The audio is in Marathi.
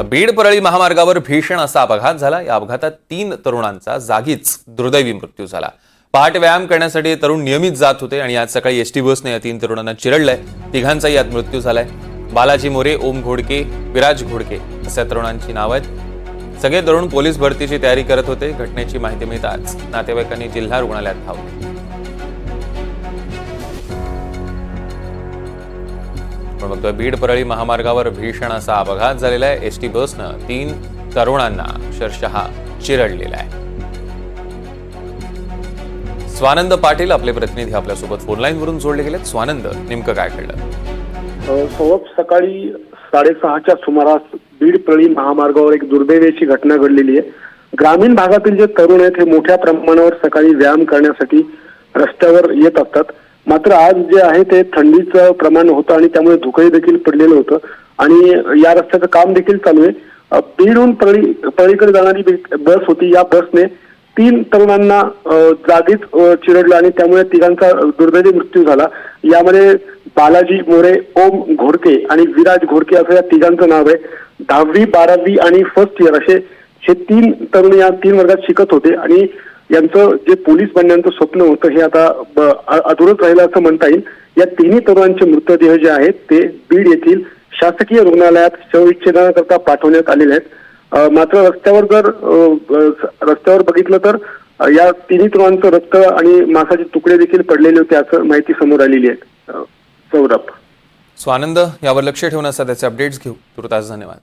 तर बीड परळी महामार्गावर भीषण असा अपघात झाला. या अपघातात तीन तरुणांचा जागीच दुर्दैवी मृत्यू झाला. पहाटे व्यायाम करण्यासाठी तरुण नियमित जात होते आणि आज सकाळी एसटी बसने या तीन तरुणांना चिरडलंय. तिघांचाही यात मृत्यू झालाय. बालाजी मोरे ओम घोडके विराज घोडके अशा तरुणांची नावं आहेत. सगळे तरुण पोलीस भरतीची तयारी करत होते. घटनेची माहिती मिळताच नातेवाईकांनी जिल्हा रुग्णालयात धावले. आपण बघतोय बीड परळी महामार्गावर भीषण असा अपघात झालेला आहे. एसटी बसनं तीन तरुणांना अक्षरशः चिरडलेला आहे. स्वानंद पाटील आपले प्रतिनिधी आपल्यासोबत फोनलाईनवरून जोडले गेलेत. स्वानंद नेमकं काय कळलं सवप सकाळी साडेसहाच्या सुमारास बीड प्रळी महामार्गावर एक दुर्दैवाची घटना घडलेली आहे. ग्रामीण भागातील जे तरुण आहेत हे मोठ्या प्रमाणावर सकाळी व्यायाम करण्यासाठी रस्त्यावर येत असतात. मात्र आज जे आहे ते थंडीचं प्रमाण होतं आणि त्यामुळे धुकही देखील पडलेलं होतं. आणि या रस्त्याचं काम देखील चालू आहे. बीडहून परळी परळीकडे जाणारी बस होती. या बसने तीन तरुणांना जागीच चिरडलं आणि त्यामुळे तिघांचा दुर्दैवी मृत्यू झाला. यामध्ये बालाजी मोरे ओम घोडके आणि विराज घोडके असं या तिघांचं नाव आहे. दहावी बारावी आणि फर्स्ट इयर असे हे तीन तरुण या तीन वर्गात शिकत होते. आणि यांचं जे पोलीस बनण्याचं स्वप्न होतं हे आता अधुरच राहिलं असं म्हणता येईल. या तिन्ही तरुणांचे मृतदेह जे आहेत ते बीड येथील शासकीय रुग्णालयात शवविच्छेदनाकरता पाठवण्यात आलेले आहेत. मात्र रस्त्यावर जर रस्त्यावर बघितलं तर या तिन्ही तरुणांचं रक्त आणि मांसाचे तुकडे देखील पडलेले होते असं माहिती समोर आलेली आहे. सौरभ. स्वानंद यावर लक्ष ठेवून असतात त्याचे अपडेट्स घेऊ. तुर्तास धन्यवाद.